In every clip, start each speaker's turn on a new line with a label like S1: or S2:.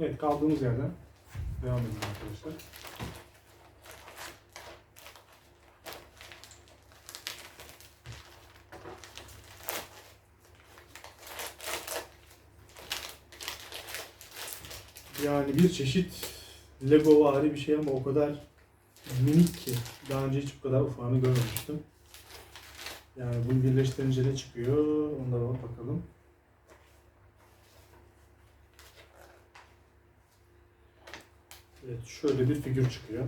S1: Evet kaldığımız yerden devam edelim arkadaşlar. Yani bir çeşit Lego vari bir şey ama o kadar minik ki daha önce hiç bu kadar ufağını görmemiştim. Yani bunu birleştirince ne çıkıyor? Onlara bakalım. Evet şöyle bir figür çıkıyor.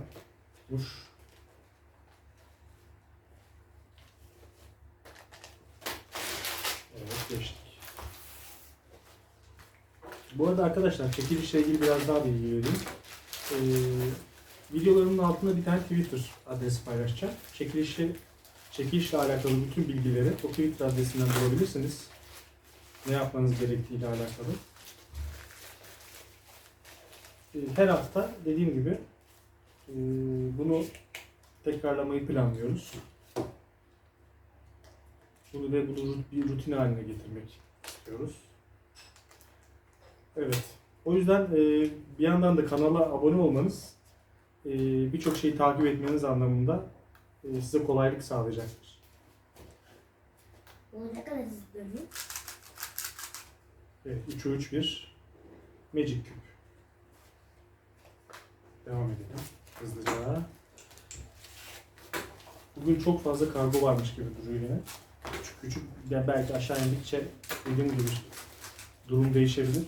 S1: Kuş. Evet geçtik. Bu arada arkadaşlar çekilişle ilgili biraz daha bilgi vereyim. Ee, videolarımın altında bir tane Twitter adresi paylaşacağım. Çekilişle, çekilişle alakalı bütün bilgileri o Twitter adresinden bulabilirsiniz. Ne yapmanız gerektiğiyle alakalı. Ee, Her hafta dediğim gibi e, bunu tekrarlamayı planlıyoruz. Bunu ve bunu bir rutin haline getirmek istiyoruz. Evet. O yüzden e, bir yandan da kanala abone olmanız e, birçok şeyi takip etmeniz anlamında size kolaylık sağlayacaktır.
S2: Ne kadar izliyorum?
S1: Evet, 3'e 3 bir Magic Cube. Devam edelim hızlıca. Bugün çok fazla kargo varmış gibi duruyor yine. Küçük küçük ya belki aşağı indikçe dediğim gibi durum değişebilir.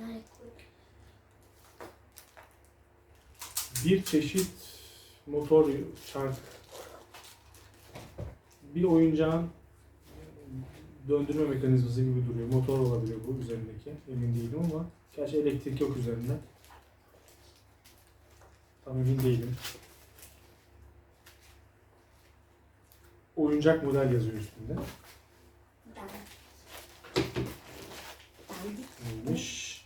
S2: Yani
S1: Bir çeşit motor çark bir oyuncağın döndürme mekanizması gibi duruyor. Motor olabilir bu üzerindeki. Emin değilim ama gerçi elektrik yok üzerinde. Tam emin değilim. Oyuncak model yazıyor üstünde. Neymiş?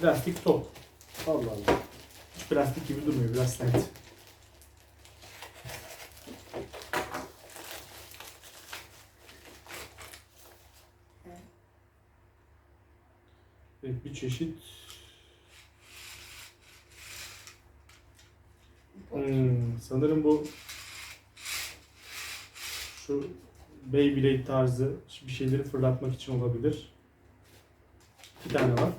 S1: Plastik top. Allah Allah. Hiç plastik gibi durmuyor. Biraz sert. Evet bir çeşit Hmm, sanırım bu şu Beyblade tarzı bir şeyleri fırlatmak için olabilir. İki tane var.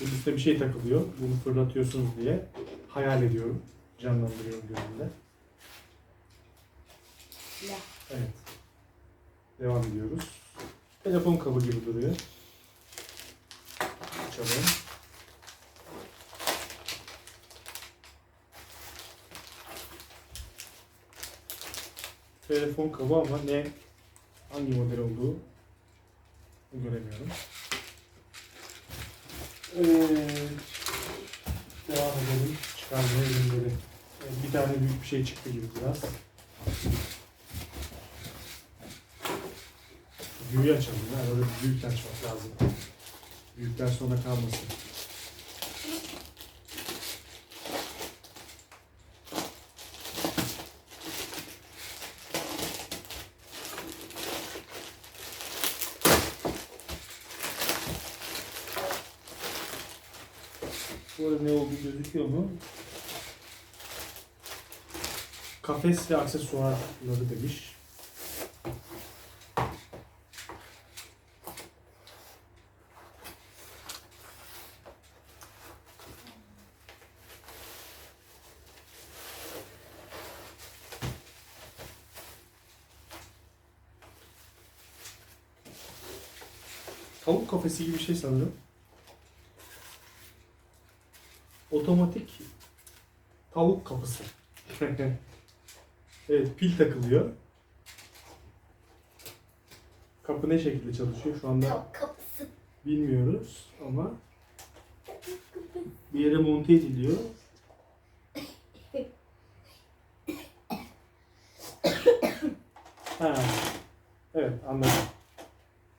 S1: Bunun üstüne bir şey takılıyor. Bunu fırlatıyorsunuz diye hayal ediyorum. Canlandırıyorum gözümde. Evet. Devam ediyoruz. Telefon kabı gibi duruyor. Açalım. Telefon kabı ama ne hangi model olduğu göremiyorum. Evet. Devam edelim. Çıkarmaya. Evet, bir tane büyük bir şey çıktı gibi biraz. Büyüğü açalım ya. Öyle büyük açmak lazım. Büyükler sonra kalmasın. Bu arada ne olduğu gözüküyor mu? Kafes ve aksesuarları demiş. Tavuk kafesi gibi bir şey sanırım. Otomatik tavuk kapısı. evet pil takılıyor. Kapı ne şekilde çalışıyor şu anda
S2: kapısı.
S1: bilmiyoruz ama bir yere monte ediliyor. Ha.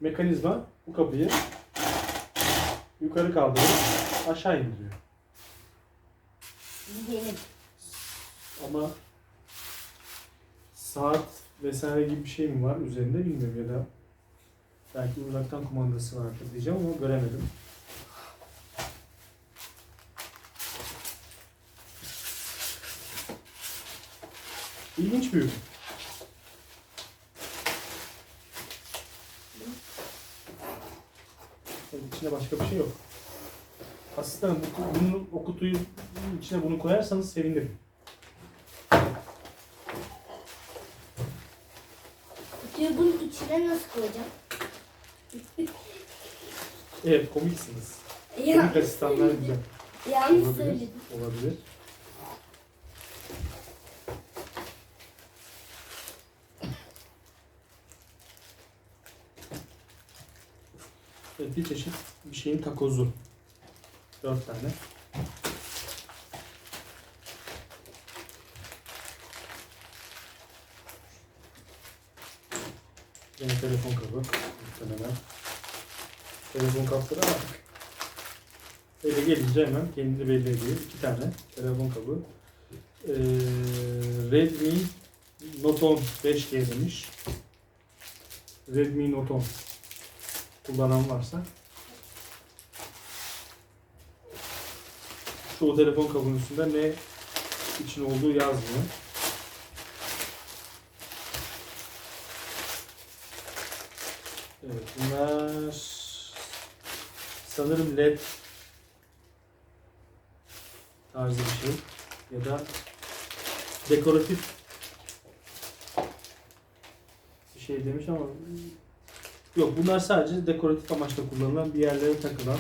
S1: Mekanizma bu kapıyı yukarı kaldırıp aşağı indiriyor.
S2: Yiyelim.
S1: Ama saat vesaire gibi bir şey mi var üzerinde bilmiyorum ya da belki uzaktan kumandası vardır diyeceğim ama göremedim. İlginç bir ürün. İçinde başka bir şey yok. Asistanım bu, bunu, o kutuyu içine bunu koyarsanız sevinirim.
S2: Kutuyu bunun içine nasıl koyacağım?
S1: Evet komiksiniz. Komik
S2: Yanlış
S1: asistanlar güzel.
S2: Yanlış
S1: Olabilir.
S2: söyledim.
S1: Olabilir. Evet, bir çeşit şeyin takozu. Dört tane. Yine telefon kabı. Muhtemelen. Telefon kapları artık Eve gelince hemen kendini belli ediyor. İki tane telefon kabı. Ee, Redmi Note 10 5G demiş. Redmi Note 10 kullanan varsa şu telefon kabının üstünde ne için olduğu yazmıyor. Evet bunlar sanırım led tarzı bir şey. Ya da dekoratif bir şey demiş ama yok bunlar sadece dekoratif amaçla kullanılan bir yerlere takılan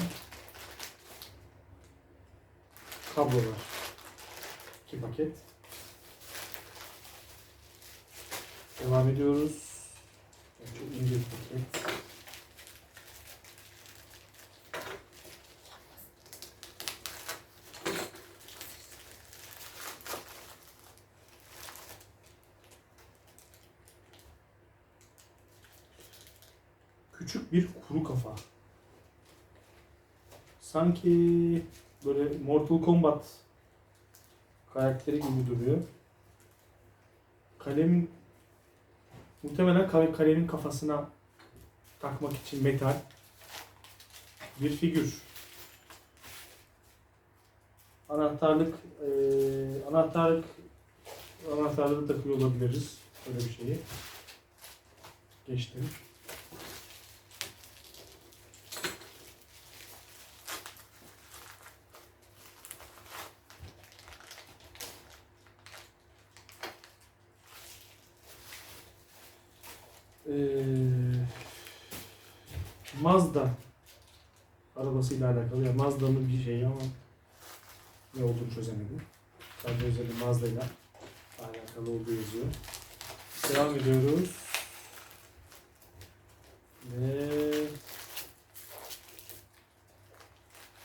S1: kablolar. İki paket. Devam ediyoruz. Çok ince bir paket. Küçük bir kuru kafa. Sanki böyle Mortal Kombat karakteri gibi duruyor. Kalemin muhtemelen kale- kalemin kafasına takmak için metal bir figür. Anahtarlık eee anahtarlık anahtarlığı takıyor olabiliriz. Öyle bir şeyi. Geçtim. Mazda arabasıyla alakalı. Ya Mazda'nın bir şeyi ama ne olduğunu çözemedim. Sadece özellikle Mazda ile alakalı olduğu yazıyor. Devam ediyoruz. Ve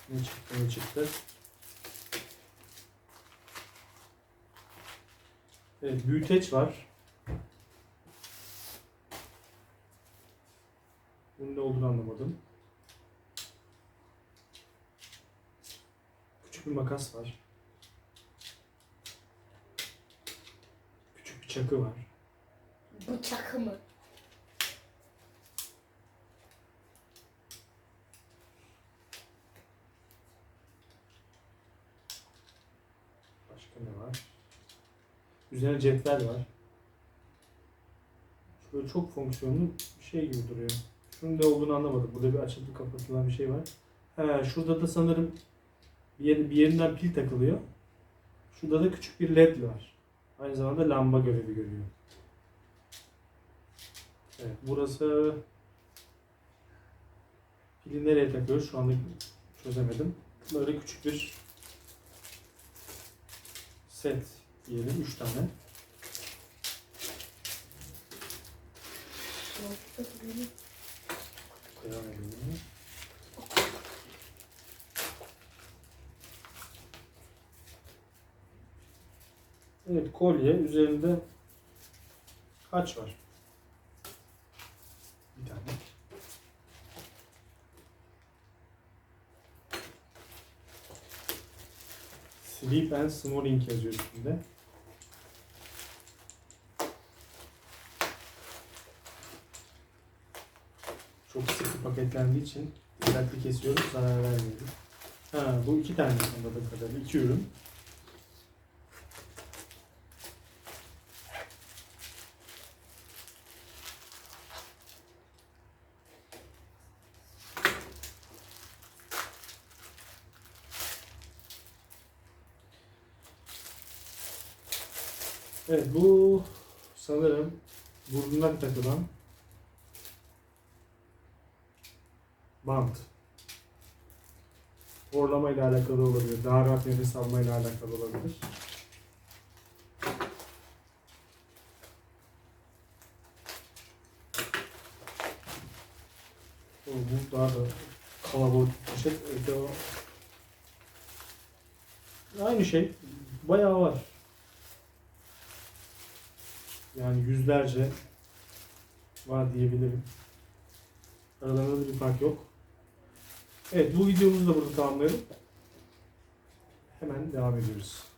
S1: ne çıktı ne çıktı? Evet, büyüteç var. Bunun ne olduğunu anlamadım. Küçük bir makas var. Küçük bir çakı var.
S2: Bıçak mı?
S1: Başka ne var? Üzerine cetvel var. Şöyle çok fonksiyonlu bir şey gibi duruyor. Şunun ne olduğunu anlamadım. Burada bir açılıp kapatılan bir şey var. He, şurada da sanırım bir, yer, bir yerinden pil takılıyor. Şurada da küçük bir led var. Aynı zamanda lamba görevi görüyor. Evet, burası pili nereye takıyoruz şu anda çözemedim. Böyle küçük bir set diyelim 3 tane. Devam edelim. Evet kolye üzerinde haç var. Bir tane. Sleep and Snoring yazıyor üstünde. çok sıkı paketlendiği için dikkatli kesiyorum zarar vermiyorum. Ha, bu iki tane anladığım kadarıyla. iki ürün. Evet bu sanırım burnuna takılan bant. Horlama ile alakalı olabilir. Daha rahat nefes alma ile alakalı olabilir. Bu daha da kalabalık bir o... Aynı şey. Bayağı var. Yani yüzlerce var diyebilirim. Aralarında bir fark yok. Evet bu videomuzu da burada tamamlayalım. Hemen devam ediyoruz.